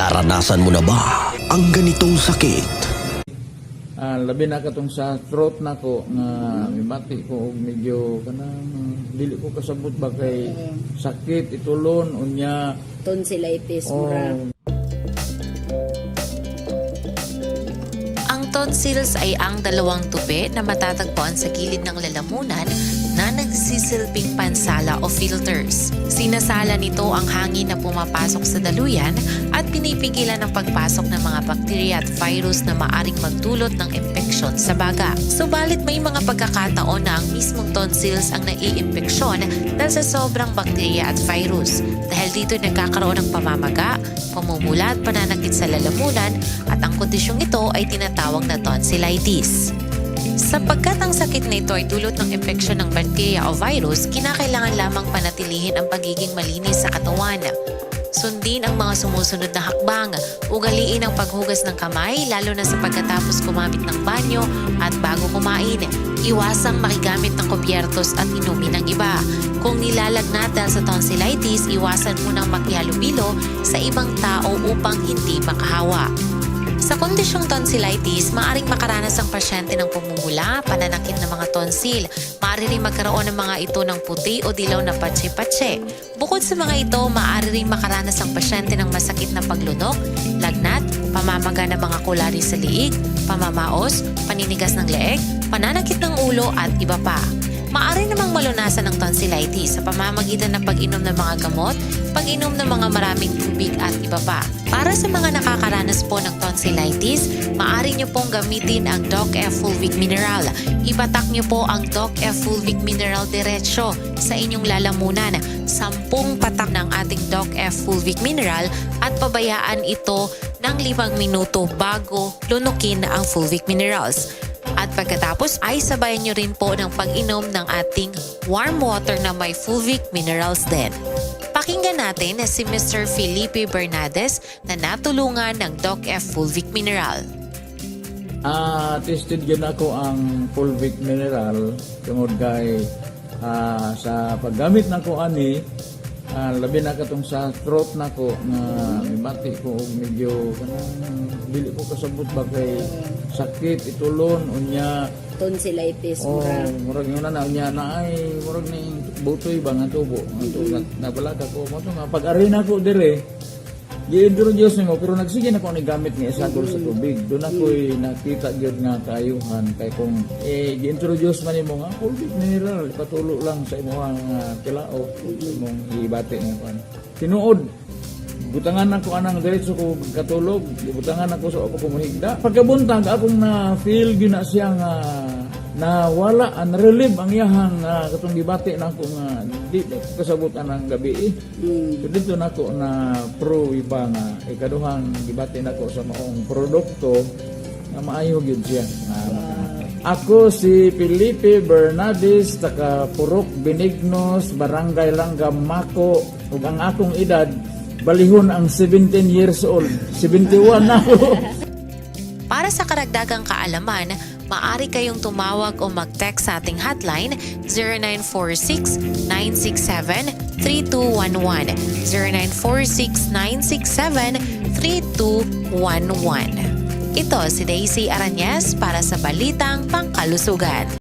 Naranasan mo na ba ang ganitong sakit? Ah, labi na katong sa throat na ko nga mibati ko og medyo kanang dili ko kasabot ba kay sakit itulon unya tonsillitis oh, mura. Ang tonsils ay ang dalawang tupi na matatagpuan sa gilid ng lalamunan na nagsisilbing pansala o filters. Sinasala nito ang hangin na pumapasok sa daluyan at pinipigilan ang pagpasok ng mga bakterya at virus na maaring magdulot ng impeksyon sa baga. Subalit may mga pagkakataon na ang mismong tonsils ang naiimpeksyon dahil sa sobrang bakterya at virus. Dahil dito nagkakaroon ng pamamaga, pamumula at pananakit sa lalamunan at ang kondisyong ito ay tinatawag na tonsillitis. Sapagkat ang sakit na ito ay dulot ng infeksyon ng bakterya o virus, kinakailangan lamang panatilihin ang pagiging malinis sa katawan. Sundin ang mga sumusunod na hakbang. Ugaliin ang paghugas ng kamay, lalo na sa pagkatapos kumamit ng banyo at bago kumain. Iwasang makigamit ng kubyertos at inumin ng iba. Kung nilalagnat dahil sa tonsillitis, iwasan munang makihalubilo sa ibang tao upang hindi makahawa. Sa kondisyong tonsillitis, maaaring makaranas ang pasyente ng pumumula, pananakit ng mga tonsil. Maaari rin magkaroon ng mga ito ng puti o dilaw na patse-patse. Bukod sa mga ito, maaari rin makaranas ang pasyente ng masakit na paglunok, lagnat, pamamaga ng mga kulari sa liig, pamamaos, paninigas ng leeg, pananakit ng ulo at iba pa. Maaari namang malunasan ng tonsillitis sa pamamagitan ng pag-inom ng mga gamot, pag-inom ng mga maraming tubig at iba pa. Para sa mga nakakaranas po ng tonsillitis, maaari nyo pong gamitin ang Doc F Fulvic Mineral. Ipatak nyo po ang Doc F Fulvic Mineral diretsyo sa inyong lalamunan. Sampung patak ng ating Doc F Fulvic Mineral at pabayaan ito ng limang minuto bago lunukin ang Fulvic Minerals. At pagkatapos ay sabayan nyo rin po ng pag-inom ng ating warm water na may fulvic minerals din. Pakinggan natin na si Mr. Felipe Bernades na natulungan ng Doc F Fulvic Mineral. ah tested yun ako ang fulvic mineral tungod kay ah, sa paggamit na ko ani ah, labi na katong sa throat na ko nga mibati ko og medyo kanang dili ko kasabot ba kay sakit itulon unya Tonsillitis Oh, mura. murag yun na niya na ay murag ni butoy ba nga tubo. Ito na nabalaga ko mo to nga pag arena ko dire. Giidro Dios nimo pero nagsige na ko ni gamit ni isagol sa tubig. Doon ako nakita gyud nga kaayuhan kay kung eh gi-introduce man nimo nga fulvic mineral patulo lang sa imong uh, kilao imong ibati nga kan. Tinuod butangan ako anang diretso ko katulog. Butangan ako sa ako kumahigda pagkabuntag akong na feel gyud na siya nga na wala an relieve ang iyahang uh, katong gibati na ako nga di di kasabutan ang gabi eh. Mm. So dito na ako na pro iba nga ikaduhang gibati na ko sa maong produkto nga maayo gyud siya. Nga ako si Felipe Bernades, taga Purok Benignos, Barangay Langgam, Mako, ug ang akong edad, balihon ang 17 years old. 71 na ako. Para sa karagdagang kaalaman, maaari kayong tumawag o mag-text sa ating hotline 0946-967-3211 0946-967-3211 Ito si Daisy Aranyes para sa Balitang Pangkalusugan.